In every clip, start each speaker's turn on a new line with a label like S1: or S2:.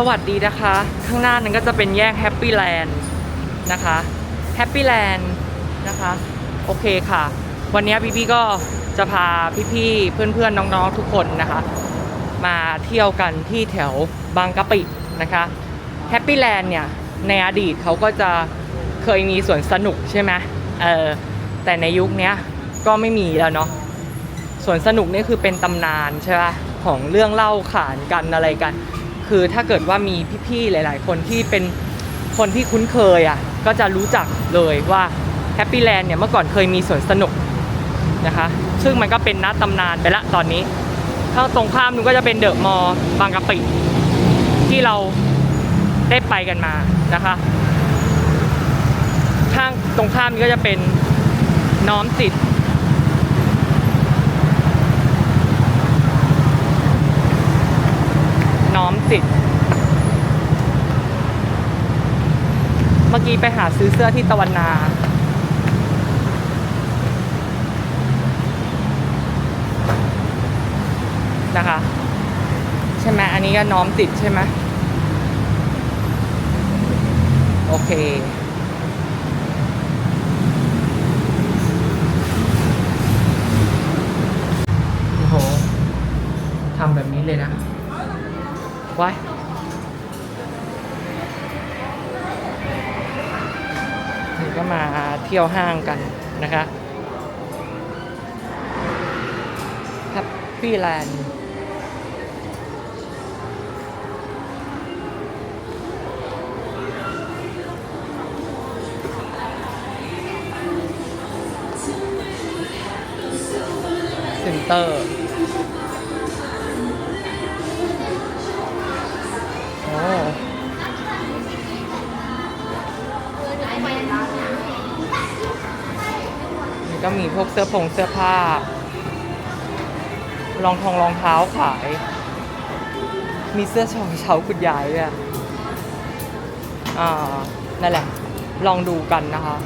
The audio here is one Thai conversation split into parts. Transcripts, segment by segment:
S1: สวัสดีนะคะ ข้างหน้านั้นก็จะเป็นแยกแฮปปี้แลนด์นะคะแฮปปี้แลนด์นะคะ โอเคค่ะ วันนี้พี่ๆก็จะพาพี่ๆเพื่อนๆ น้องๆทุกคนนะคะ มาเที่ยวกันที่แถวบางกะปินะคะแฮปปี้แลนด์เนี่ย ในอดีตเขาก็จะเคยมีสวนสนุกใช่ไหมเออแต่ในยุคนี้ก็ไม่มีแล้วเนาะสวนสนุกนี่คือเป็นตำนานใช่ปะของเรื่องเล่าขานกันอะไรกัน คือถ้าเกิดว่ามีพี่ๆหลาย ๆ คนที่เป็นคนที่คุ้นเคยอะก็จะรู้จักเลยว่าแฮปปี้แลนด์เนี่ยเมื่อก่อนเคยมีสวนสนุกนะคะ ซึ่งมันก็เป็นนัดตำนานไปละตอนนี้ข้างตรงข้ามนู้นก็จะเป็นเดอะมอลล์บางกะปิที่เราได้ไปกันมานะคะข้างตรงข้ามนี้ก็จะเป็นน้อมจิต น้อมจิตเมื่อกี้ไปหาซื้อเสื้อที่ตะวันนา นะคะ ใช่ไหมอันนี้ก็น้อมติดใช่ไหมโอเคโอ้โหทำแบบนี้เลยนะ ว้ายนี่ก็มาเที่ยวห้างกันนะคะแฮปปี้แลนด์เซ็นเตอร์ พวกเสื้อผงเสื้อผ้ารองทองรองเท้าขาย มีเสื้อชองเช้าคุณยายด้วยอะอ่านั่นแหละ ลองดูกันนะคะ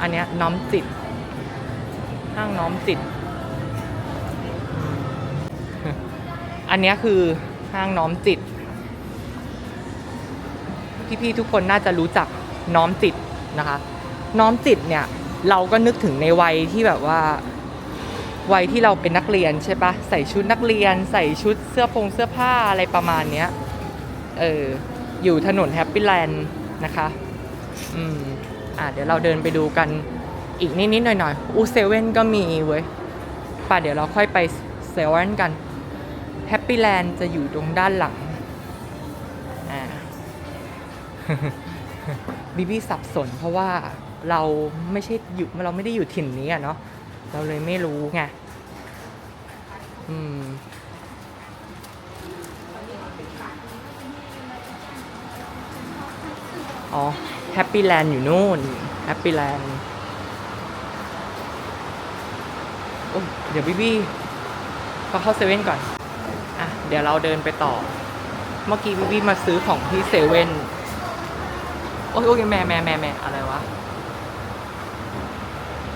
S1: อันเนี้ยน้อมจิตห้างน้อมจิต อันเนี้ยคือ ห้างน้อมจิต พี่ๆทุกคนน่าจะรู้จักน้อมจิตนะคะ น้อมจิตเนี่ย เราก็นึกถึงในวัยที่แบบว่า วัยที่เราเป็นนักเรียนใช่ปะใส่ชุดนักเรียน ใส่ชุดเสื้อพงเสื้อผ้าอะไรประมาณเนี้ยเอออยู่ถนนแฮปปี้แลนด์นะคะ อืม อะ เดี๋ยวเราเดินไปดูกันอีกนิดๆหน่อยๆอูเซเว่นก็มีเว้ย ป่ะ เดี๋ยวเราค่อยไปเซเว่นกัน แฮปปี้แลนด์จะอยู่ตรงด้านหลังอ่าบีบี้สับสนเพราะว่าเราไม่ใช่อยู่เราไม่ได้อยู่ถิ่นนี้อะเนาะเราเลยไม่รู้ไงอืมอ๋อแฮปปี้แลนด์อยู่นู่นแฮปปี้แลนด์โอ้เดี๋ยวพี่บี้ก็เข้าเซเว่นก่อน เดี๋ยวเราเดินไปต่อ เมื่อกี้พี่บี้มาซื้อของที่เซเว่นโอ้ยโอ้ยแม่แม่แม่แม่อะไรวะ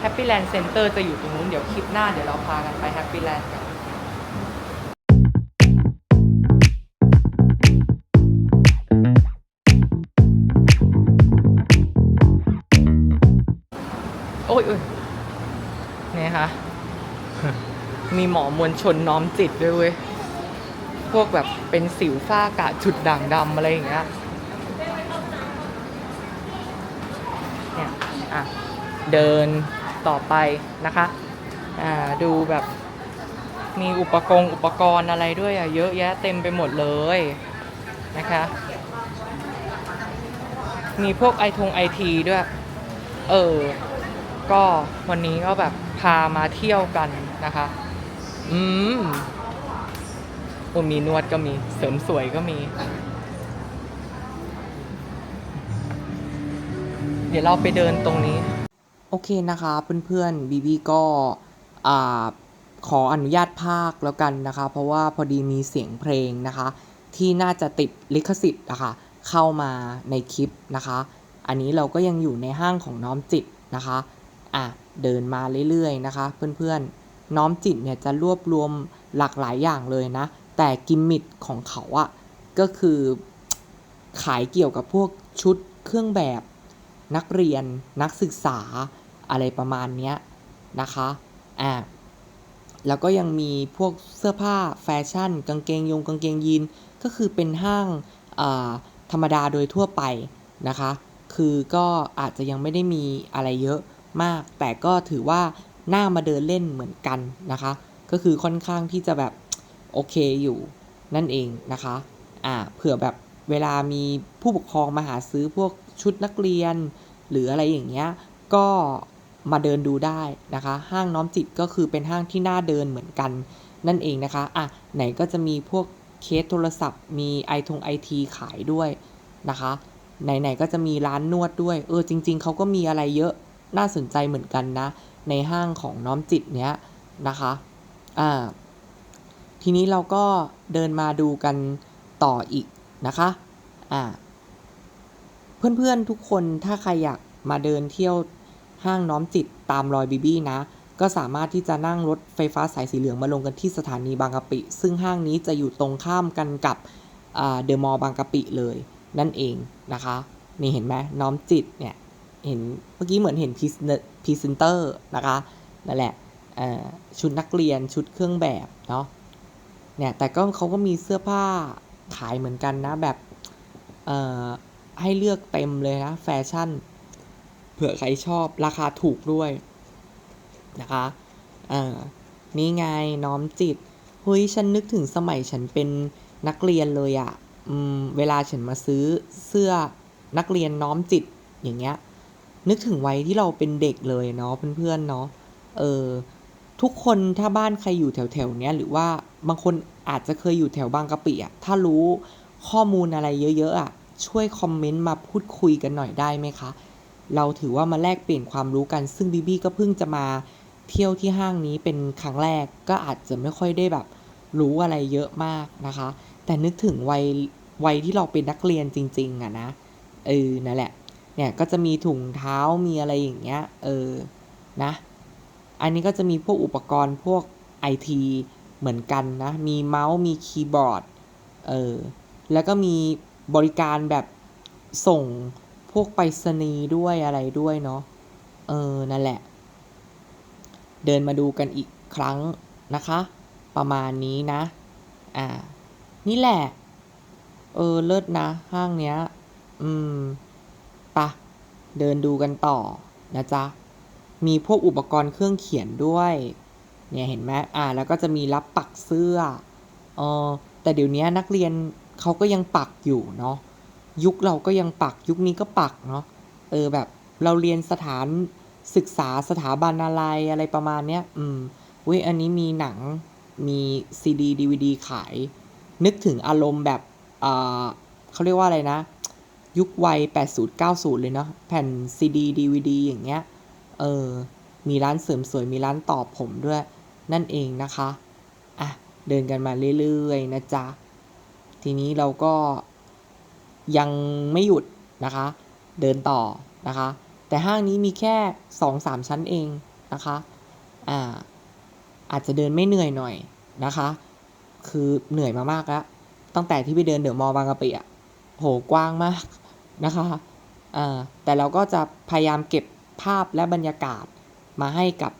S1: แฮปปี้แลนด์เซ็นเตอร์จะอยู่ตรงนู้นเดี๋ยวคลิปหน้าเดี๋ยวเราพากันไปแฮปปี้แลนด์กันโอ้ยโอ้ยเนี่ยค่ะ มีหมอมวลชนน้อมจิตด้วยเว้ย พวกแบบเป็นสิวฝ้ากระจุดด่างดำอะไรอย่างเงี้ยเนี่ยอะเดินต่อไปนะคะอ่าดูแบบมีอุปกรณ์อุปกรณ์อะไรด้วยอะเยอะแยะเต็มไปหมดเลยนะคะ มีพวกไอทงไอทีด้วย เออ ก็วันนี้ก็แบบพามาเที่ยวกันนะคะ อืม โอ้มีนวดก็มีเสริมสวยก็มี เดี๋ยวเราไปเดินตรงนี้ โอเคนะคะเพื่อนๆบีบีก็อ่าขออนุญาตภาคแล้วกันนะคะ เพราะว่าพอดีมีเสียงเพลงนะคะ ที่น่าจะติดลิขสิทธิ์นะคะเข้ามาในคลิปนะคะ อันนี้เราก็ยังอยู่ในห้างของน้อมจิตนะคะ
S2: อะเดินมาเรื่อยๆนะคะ เพื่อนๆน้อมจิตเนี่ยจะรวบรวมหลากหลายอย่างเลยนะ แต่กิมมิคของเขาอะก็คือขายเกี่ยวกับพวกชุดเครื่องแบบนักเรียนนักศึกษาอะไรประมาณเนี้ยนะคะอ่าแล้วก็ยังมีพวกเสื้อผ้าแฟชั่น กางเกงยงกางเกงยีนก็คือเป็นห้างาธรรมดาโดยทั่วไปนะคะ คือก็อาจจะยังไม่ได้มีอะไรเยอะมาก แต่ก็ถือว่าน่ามาเดินเล่นเหมือนกันนะคะ ก็คือค่อนข้างที่จะแบบ โอเคอยู่นั่นเองนะคะอ่าเผื่อแบบเวลามีผู้ปกครองมาหาซื้อพวกชุดนักเรียน หรืออะไรอย่างเงี้ยก็มาเดินดูได้นะคะ ห้างน้อมจิตก็คือเป็นห้างที่น่าเดินเหมือนกันนั่นเองนะคะอะไหนก็จะมีพวกเคสโทรศัพท์ มีไอทงไอทีขายด้วยนะคะไหนๆก็จะมีร้านนวดด้วย เออจริง ๆเขาก็มีอะไรเยอะน่าสนใจเหมือนกันนะ ในห้างของน้อมจิตเนี้ยนะคะอ่า ทีนี้เราก็เดินมาดูกันต่ออีกนะคะอ่าเพื่อนๆทุกคนถ้าใครอยากมาเดินเที่ยวห้างน้อมจิตตามรอยบีบี้นะ ก็สามารถที่จะนั่งรถไฟฟ้าสายสีเหลืองมาลงกันที่สถานีบางกะปิ ซึ่งห้างนี้จะอยู่ตรงข้ามกันกับเดอะมอลล์บางกะปิเลยนั่นเองนะคะ นี่เห็นไหมน้อมจิตเนี่ยเห็นเมื่อกี้เหมือนเห็นพรีเซนเตอร์นะคะนั่นแหละชุดนักเรียนชุดเครื่องแบบเนาะ เนี่ยแต่ก็เขาก็มีเสื้อผ้าขายเหมือนกันนะแบบเอ่อให้เลือกเต็มเลยนะแฟชั่นเผื่อใครชอบราคาถูกด้วยนะคะอ่านี่ไงน้อมจิตเฮ้ยฉันนึกถึงสมัยฉันเป็นนักเรียนเลยอะ่ะอืมเวลาฉันมาซื้อเสื้อนักเรียนน้อมจิตอย่างเงี้ยนึกถึงวัยที่เราเป็นเด็กเลยเนาะเพื่อนๆเนาะเออ ทุกคนถ้าบ้านใครอยู่แถวๆเนี้ยหรือว่าบางคนอาจจะเคยอยู่แถวบางกะปิอะถ้ารู้ข้อมูลอะไรเยอะๆอะช่วยคอมเมนต์มาพูดคุยกันหน่อยได้ไหมคะ เราถือว่ามาแลกเปลี่ยนความรู้กัน ซึ่งบีบี้ก็เพิ่งจะมาเที่ยวที่ห้างนี้เป็นครั้งแรกก็อาจจะไม่ค่อยได้แบบรู้อะไรเยอะมากนะคะ แต่นึกถึงวัยวัยที่เราเป็นนักเรียนจริง ๆอะนะเออนั่นแหละ เนี่ยก็จะมีถุงเท้ามีอะไรอย่างเงี้ยเออนะ อันนี้ก็จะมีพวกอุปกรณ์พวกไอทีเหมือนกันนะ มีเมาส์ มีคีย์บอร์ด เออ แล้วก็มีบริการแบบส่งพวกไปรษณีย์ด้วยอะไรด้วยเนาะ เออ นั่นแหละ เดินมาดูกันอีกครั้งนะคะ ประมาณนี้นะ อ่า นี่แหละ เออ เลิศนะ ห้างเนี้ย อืมปะเดินดูกันต่อนะจ๊ะ มีพวกอุปกรณ์เครื่องเขียนด้วย เนี่ยเห็นไหมอ่าแล้วก็จะมีรับปักเสื้อเออแต่เดี๋ยวนี้นักเรียนเขาก็ยังปักอยู่เนาะยุคเราก็ยังปักยุคนี้ก็ปักเนาะเออแบบเราเรียนสถานศึกษาสถาบันอะไรอะไรประมาณเนี้ยอืมเว้ยอันนี้มีหนังมีซีดีดีวดีขาย นึกถึงอารมณ์แบบอ่าเขาเรียกว่าอะไรนะ ยุควัย 80 90 เลยเนาะแผ่นซีดีดีวดีอย่างเงี้ย เออ มีร้านเสริมสวยมีร้านตอบผมด้วย นั่นเองนะคะ อะ เดินกันมาเรื่อยๆนะจ๊ะ ทีนี้เราก็ยังไม่หยุดนะคะ เดินต่อนะคะ แต่ห้างนี้มีแค่ 2-3 ชั้นเองนะคะ อ่า อาจจะเดินไม่เหนื่อยหน่อยนะคะ คือเหนื่อยมามากแล้วตั้งแต่ที่ไปเดินเดอะมอลล์บางกะปิอะโหกว้างมากนะคะ อ่า แต่เราก็จะพยายามเก็บ ภาพและบรรยากาศมาให้กับ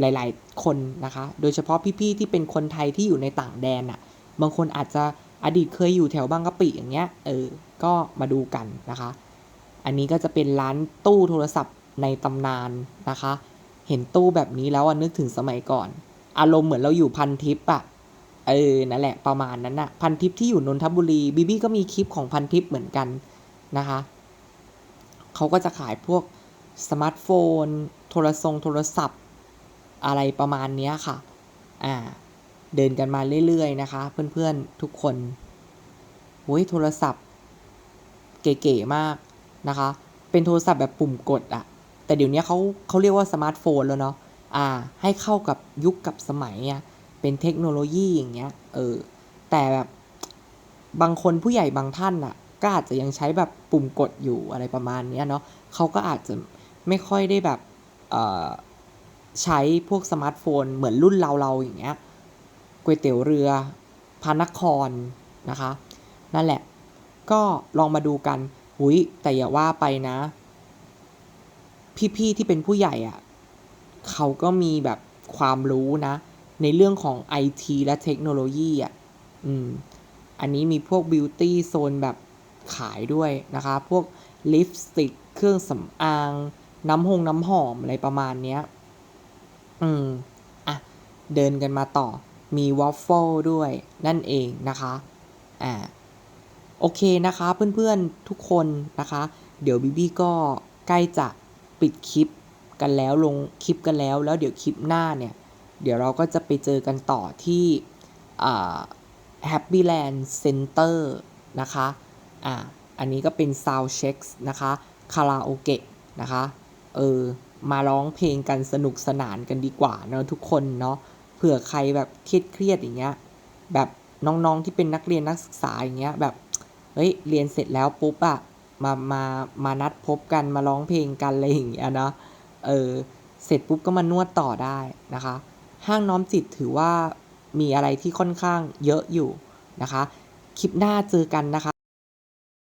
S2: หลาย ๆ คนนะคะ โดยเฉพาะพี่ๆที่เป็นคนไทยที่อยู่ในต่างแดนอะบางคนอาจจะอดีตเคยอยู่แถวบางกะปิอย่างเงี้ย เออ ก็มาดูกันนะคะ อันนี้ก็จะเป็นร้านตู้โทรศัพท์ในตำนานนะคะ เห็นตู้แบบนี้แล้วนึกถึงสมัยก่อน อารมณ์เหมือนเราอยู่พันทิปอะเออ นั่นแหละประมาณนั้นอะพันทิปที่อยู่นนทบุรีบีบี้ก็มีคลิปของพันทิปเหมือนกันนะคะ เขาก็จะขายพวก สมาร์ทโฟน โทรทรงโทรศัพท์ อะไรประมาณนี้ค่ะ อ่า เดินกันมาเรื่อยๆนะคะ เพื่อนๆทุกคนโอ้ยโทรศัพท์ เก๋ๆมากนะคะ เป็นโทรศัพท์แบบปุ่มกดอะแต่เดี๋ยวนี้เขาเขาเรียกว่าสมาร์ทโฟนแล้วเนาะ อ่า ให้เข้ากับยุคกับสมัยอะเป็นเทคโนโลยีอย่างเงี้ย เออ แต่แบบบางคนผู้ใหญ่บางท่านอะก็อาจจะยังใช้แบบปุ่มกดอยู่อะไรประมาณเนี้ยเนาะเขาก็อาจจะ ไม่ค่อยได้แบบใช้พวกสมาร์ทโฟน เหมือนรุ่นเราเราอย่างเงี้ยก๋วยเตี๋ยวเรือพระนครนะคะ นั่นแหละ ก็ลองมาดูกันหุยแต่อย่าว่าไปนะ พี่ๆที่เป็นผู้ใหญ่อะ่ะเขาก็มีแบบความรู้นะ ในเรื่องของ IT และเทคโนโลยีอะอืมอันนี้มีพวกบิวตี้โซนแบบขายด้วยนะคะ พวกลิปสติก เครื่องสำอาง น้ำหงน้ำหอมอะไรประมาณเนี้ย อืม อะ เดินกันมาต่อ มีวอฟเฟิลด้วยนั่นเองนะคะ อ่า โอเคนะคะ เพื่อนๆทุกคนนะคะ เดี๋ยวบีบี้ก็ใกล้จะปิดคลิปกันแล้วลงคลิปกันแล้ว แล้วเดี๋ยวคลิปหน้าเนี่ย เดี๋ยวเราก็จะไปเจอกันต่อที่อ่า Happy Land Center นะคะ อ่า อันนี้ก็เป็น Sound Checks นะคะ คาราโอเกะนะคะ เออ มาร้องเพลงกันสนุกสนานกันดีกว่าเนอะทุกคนเนาะเผื่อใครแบบเครียดๆอย่างเงี้ย แบบน้องๆที่เป็นนักเรียนนักศึกษาอย่างเงี้ยแบบเฮ้ยเรียนเสร็จแล้วปุ๊บอะมามามานัดพบกันมาร้องเพลงกันอะไรอย่างเงี้ยเนาะเออเสร็จปุ๊บก็มานวดต่อได้นะคะ ห้างน้อมจิตถือว่ามีอะไรที่ค่อนข้างเยอะอยู่นะคะ คลิปหน้าเจอกันนะคะ